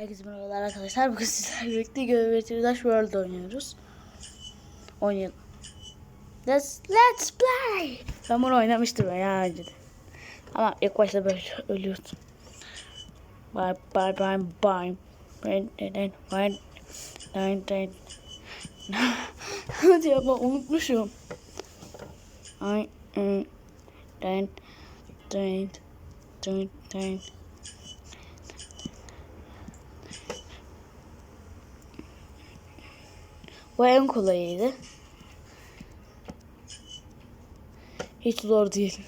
Herkese merhabalar arkadaşlar. Bugün sizlerle birlikte Geometry Dash World oynuyoruz. Oynayalım. Let's, let's play. Ben bunu oynamıştım ya önce de. Ama ilk başta böyle ölüyordum. Bye bye bye bye. Bye bye bye. Bye bye. Hadi ama unutmuşum. Ay, ay, den, den, den, den. Bu en kolayıydı. Hiç zor değil.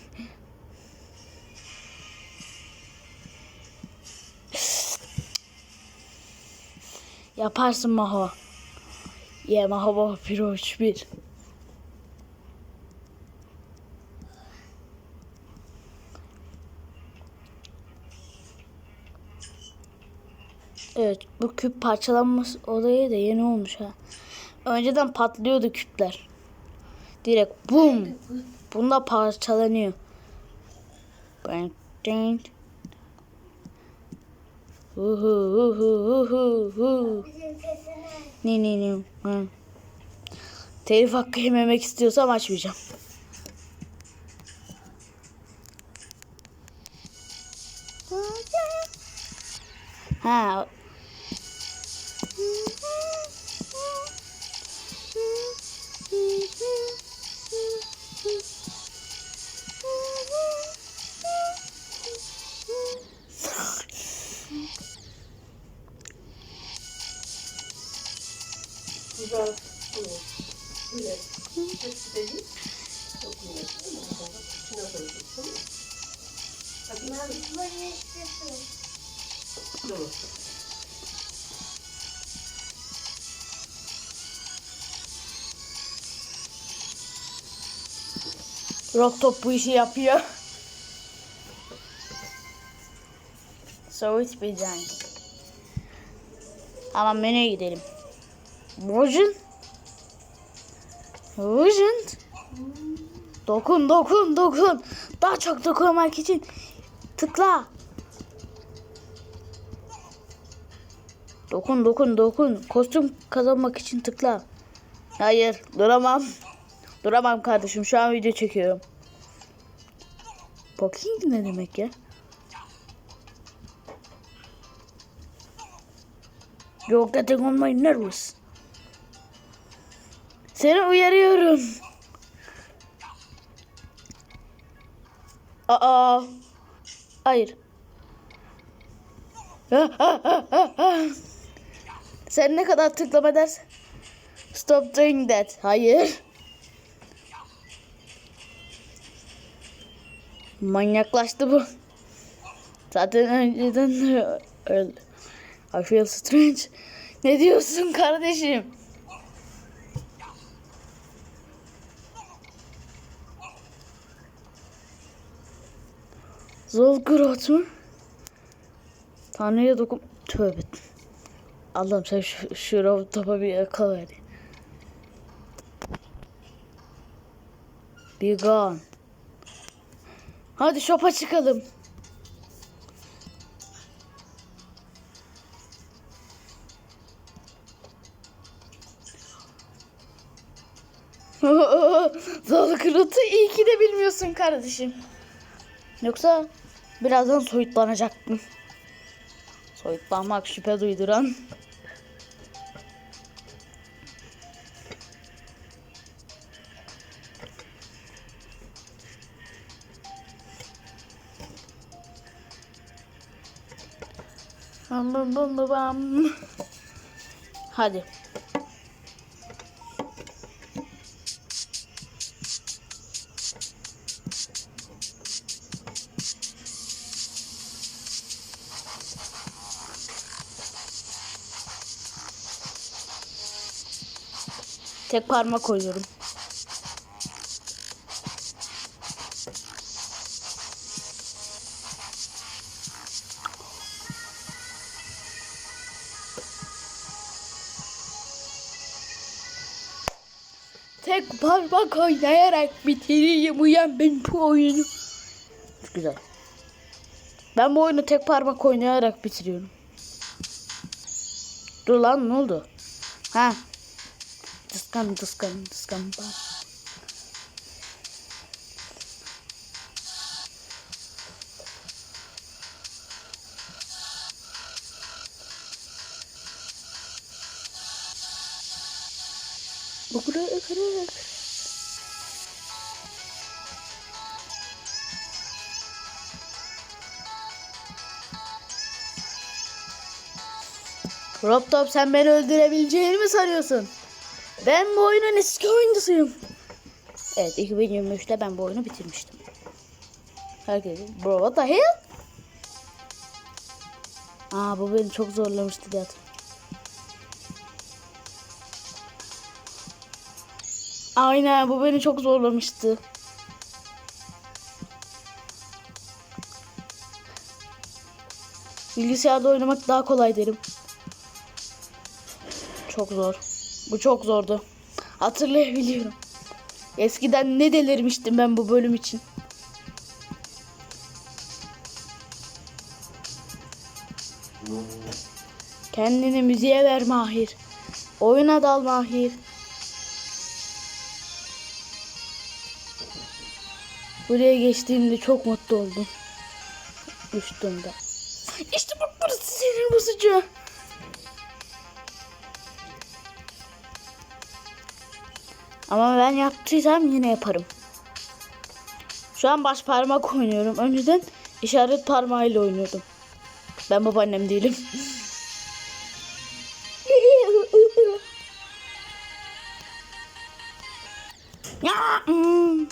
Yaparsın Maho. Ye Maho Baba Piro 1. Evet bu küp parçalanması olayı da yeni olmuş ha. Önceden patlıyordu küpler. Direkt bum. Bunda parçalanıyor. Ben ne ne. Hı. Telif hakkı yememek istiyorsam açmayacağım. Ha. Dur. Rock Top bu işi yapıyor. So it's behind. Ama menüye gidelim. Version. Version. Dokun dokun dokun. Daha çok dokunmak için tıkla. Dokun dokun dokun. Kostüm kazanmak için tıkla. Hayır duramam. Duramam kardeşim şu an video çekiyorum. Poking ne demek ya? You're getting on my nerves. Seni uyarıyorum. Aa. Hayır. Sen ne kadar tıklama dersen. Stop doing that. Hayır. Manyaklaştı bu. Zaten önceden de öldü. I feel strange. Ne diyorsun kardeşim? Zolgrot mu? Tanrı'ya dokun... Tövbe. Allah'ım sen şu, şu topa bir yakala hadi. Be. Hadi şopa çıkalım. Zalı kırıtı iyi ki de bilmiyorsun kardeşim. Yoksa birazdan soyutlanacaktım. Soyutlanmak şüphe duyduran. Bam bam bam bam bam. Hadi. Tek parmak koyuyorum. Parmak oynayarak bitireyim uyan ben bu oyunu. Çok güzel. Ben bu oyunu tek parmak oynayarak bitiriyorum. Dur lan ne oldu? Ha. Dıskan dıskan dıskan. Bak. Okura Rob Top sen beni öldürebileceğini mi sanıyorsun? Ben bu oyunun eski oyuncusuyum. Evet 2023'te ben bu oyunu bitirmiştim. Herkesin bro what the hell? Aa bu beni çok zorlamıştı diye. Aynen bu beni çok zorlamıştı. Bilgisayarda oynamak daha kolay derim. Çok zor. Bu çok zordu. Hatırlayabiliyorum. Eskiden ne delirmiştim ben bu bölüm için. Kendini müziğe ver Mahir. Oyuna dal Mahir. Buraya geçtiğimde çok mutlu oldum. Üstümde. İşte bak burası sinir bozucu. Ama ben yaptıysam yine yaparım. Şu an baş parmak oynuyorum. Önceden işaret parmağıyla oynuyordum. Ben babaannem değilim. Hmm.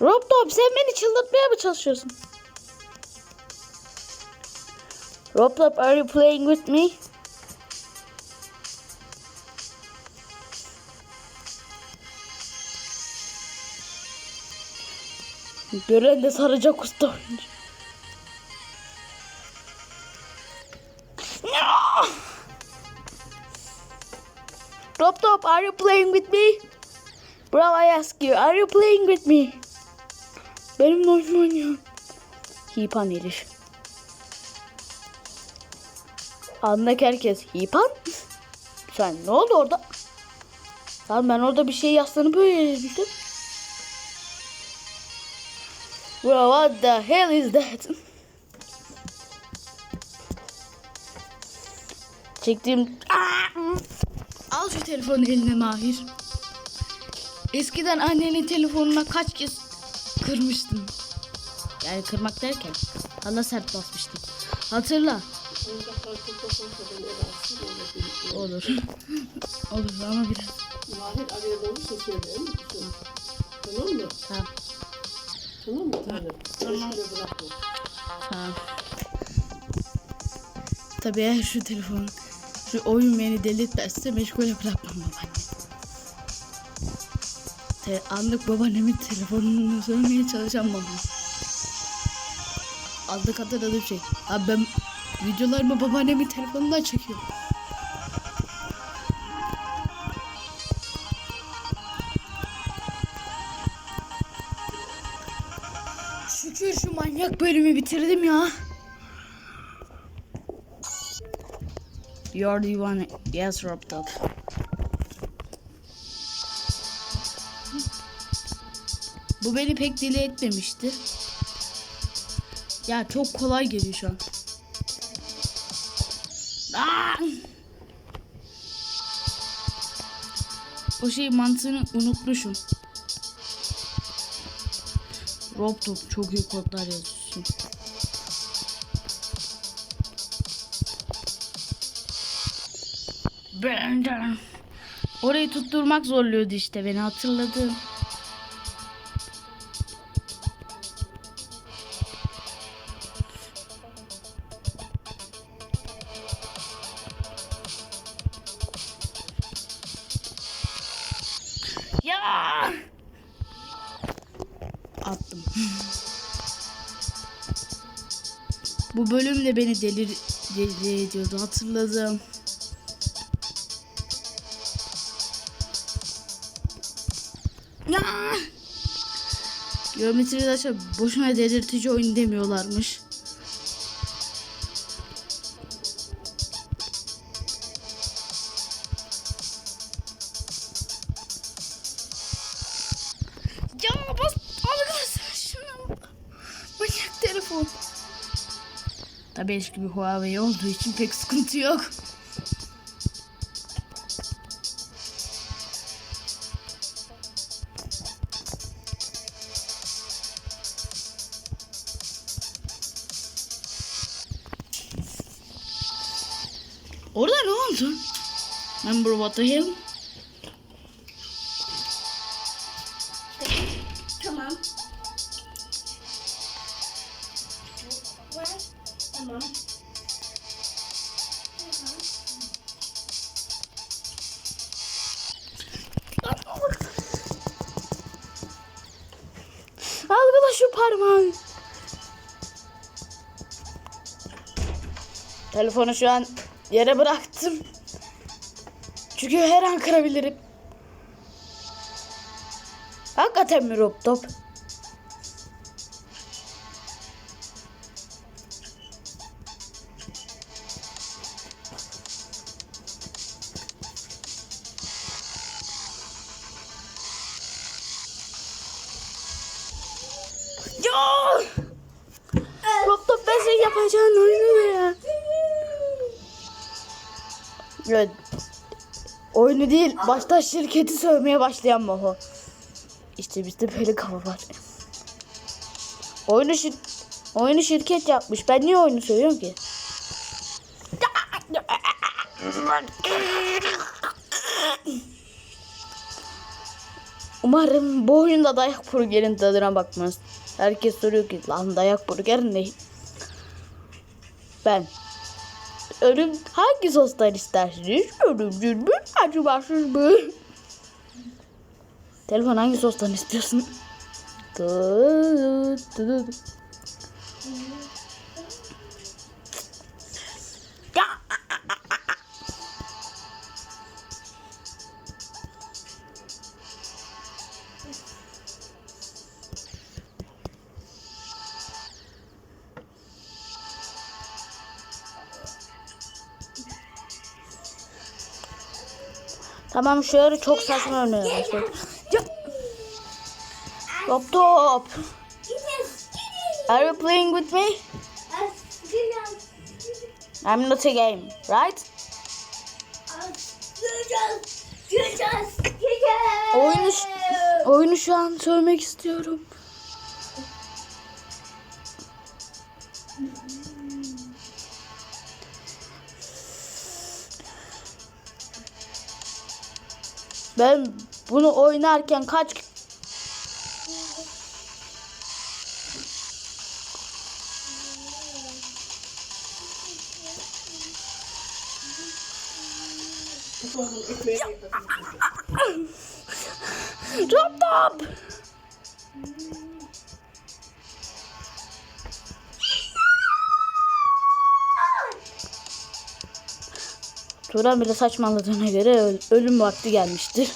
Rob Top sen beni çıldırtmaya mı çalışıyorsun? Rob Top are you playing with me? Gören de saracak usta oyuncu. Rob Top are you playing with me? Bro I ask you are you playing with me? Benimle oyun oynuyor. Hipan herif. Andaki herkes Hipan. Sen ne oldu orada? Lan ben orada bir şey yaslanıp böyle yedim. Bro what the hell is that? Çektiğim... Al şu telefonu eline Mahir. Eskiden annenin telefonuna kaç kez kırmıştım. Yani kırmak derken hala sert basmıştım. Hatırla. Olur. Olur ama biraz. Mahir araya olursa söyle. mi? Tamam mı? Tamam. Tamam mı tanem? Tamam. Bırakma. Tamam. Tabii eğer şu telefon, şu oyun beni delirtmezse meşgule bırakmam babaanne. Te anlık babaannemin telefonunu söylemeye çalışan babam. Aldık hatırladığım şey. Abi ben videolarımı babaannemin telefonundan çekiyorum. Şu manyak bölümü bitirdim ya. You're the one. Yes, Rob Top. Bu beni pek deli etmemişti. Ya çok kolay geliyor şu an. Aa! O şey mantığını unutmuşum. Rob Top çok iyi kodlar yazıyorsun. Benden. Orayı tutturmak zorluyordu işte beni hatırladım. Bölüm de beni delir deli ediyordu hatırladım. Ya! Geometri taşa boşuna delirtici oyun demiyorlarmış. Eski bir Huawei olduğu için pek sıkıntı yok. Orada ne oldu? Remember what the hell? Telefonu şu an yere bıraktım. Çünkü her an kırabilirim. Hakikaten mi Top? Oyunu değil, başta şirketi sövmeye başlayan Moho. İşte bizde böyle kafa var. Oyunu şir oyunu şirket yapmış. Ben niye oyunu söylüyorum ki? Umarım bu oyunda dayak burgerin tadına bakmaz. Herkes soruyor ki lan dayak burger ne? Ben Ölüm hangi sostan istersiniz? Ölümcül mü? Acımasız mı? Telefon hangi sostan istiyorsun? Tamam şöyle çok saçma başladı. Ya! Top top. Are you playing with me? I'm not a game, right? Oyunu, oyunu şu an söylemek istiyorum. Ben bunu oynarken kaç Turan bile saçmaladığına göre öl- ölüm vakti gelmiştir.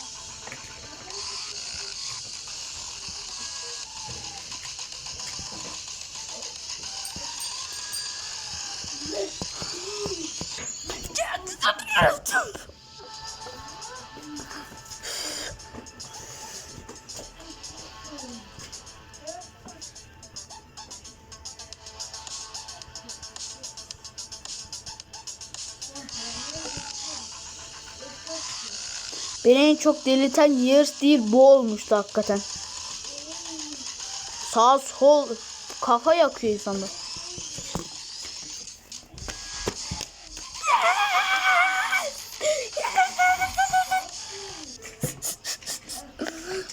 Beni en çok delirten Years değil bu olmuştu hakikaten. Sağ sol kafa yakıyor insanda.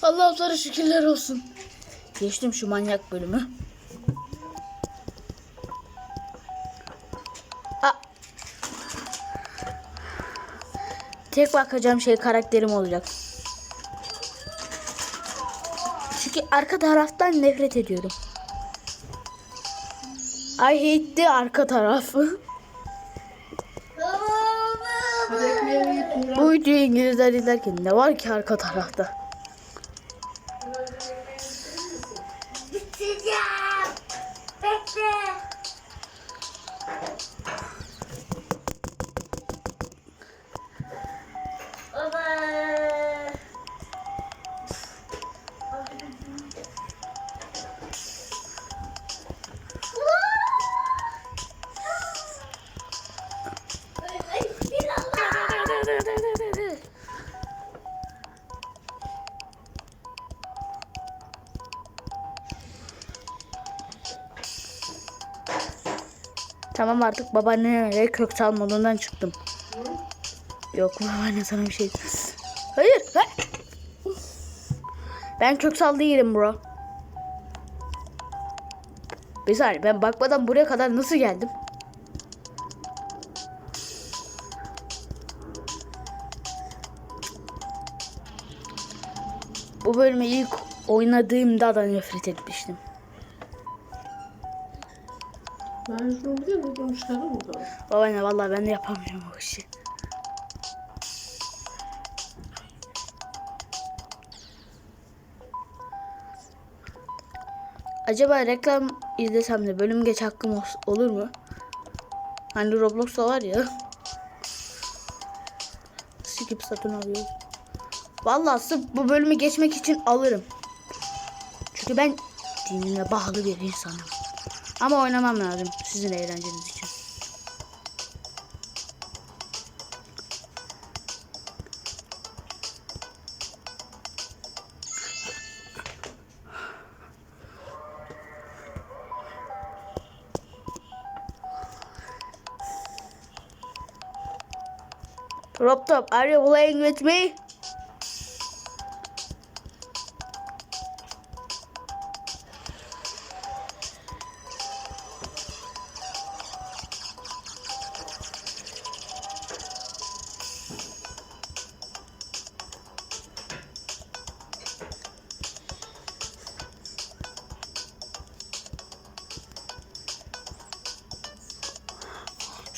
Allah'ım sana şükürler olsun. Geçtim şu manyak bölümü. Tek bakacağım şey karakterim olacak. Çünkü arka taraftan nefret ediyorum. I hate the arka tarafı. Bu videoyu İngilizler izlerken ne var ki arka tarafta? Bitireceğim. Bekle. Tamam artık babaanneye kök salmadığından çıktım. Yok babaanne sana bir şey. Hayır. ha! Ben kök sal değilim bro. Bir saniye ben bakmadan buraya kadar nasıl geldim? Bu bölümü ilk oynadığımda da nefret etmiştim. Ben şunu biliyor musun? Bunu çıkardım buradan. Babaanne vallahi ben de yapamıyorum o işi. Acaba reklam izlesem de bölüm geç hakkım ol- olur mu? Hani Roblox'ta var ya. Skip satın alıyoruz. Vallahi sırf bu bölümü geçmek için alırım. Çünkü ben dinime bağlı bir insanım. Ama oynamam lazım sizin eğlenceniz için. Rob Top, are you playing with me?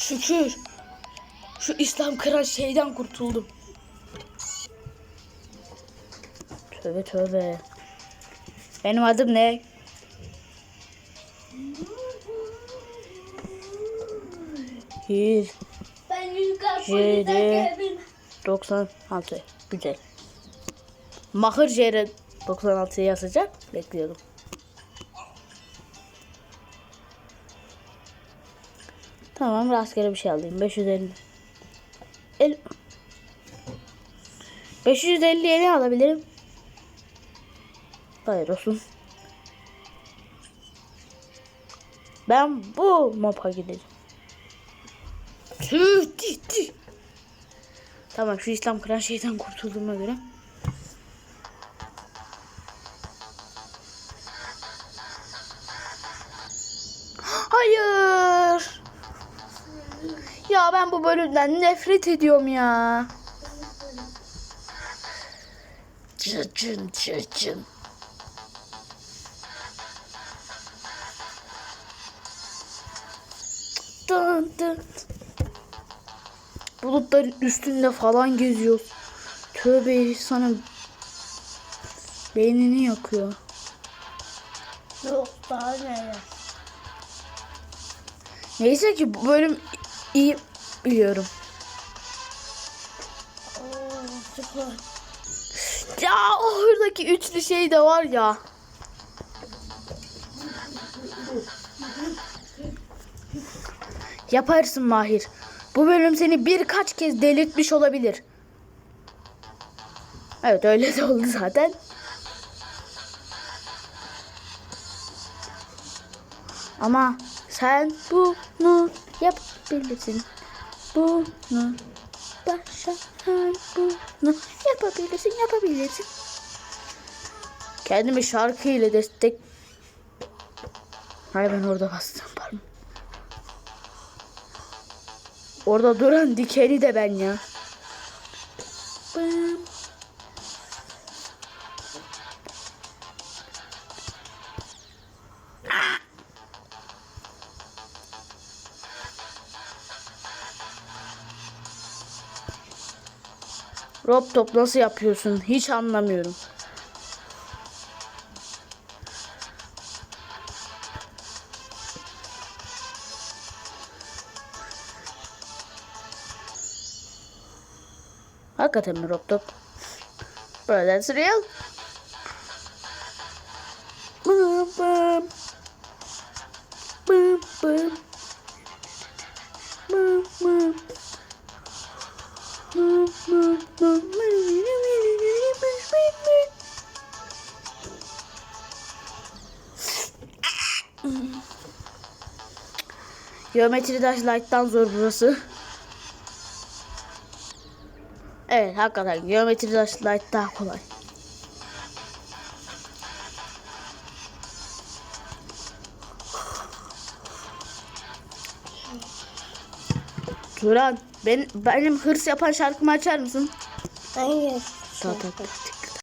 Şükür. Şu İslam kıran şeyden kurtuldum. Tövbe tövbe. Benim adım ne? Bir Ben yukarı Jedi. polise 96. Güzel. Mahır Jere 96'yı yazacak. Bekliyorum. Tamam rastgele bir şey alayım. 550. El... 550 yeni alabilirim. Hayır olsun. Ben bu mopa gideceğim. Tüh, tüh. Tamam şu İslam kıran şeyden kurtulduğuma göre. Ya ben bu bölümden nefret ediyorum ya. Cıcın cıcın. Dın dın. Bulutların üstünde falan geziyoruz. Tövbe sana beynini yakıyor. Yok daha ne? Neyse ki bu bölüm iyi biliyorum. Ya oradaki üçlü şey de var ya. Yaparsın Mahir. Bu bölüm seni birkaç kez delirtmiş olabilir. Evet öyle de oldu zaten. Ama sen bunu yapabilirsin. Bunu başaran bunu yapabilirsin, yapabilirsin. Kendimi şarkı ile destek... Hayır ben orada bastım pardon. Orada duran dikeni de ben ya. Bım. Rob top nasıl yapıyorsun? Hiç anlamıyorum. Hakikaten mi Rob top? Bro, that's real. Bum, bum. Bum, bum. Geometri Dash Light'tan zor burası. Evet hakikaten Geometri Dash Light daha kolay. Turan ben, benim hırs yapan şarkımı açar mısın? Hayır. Ta ta ta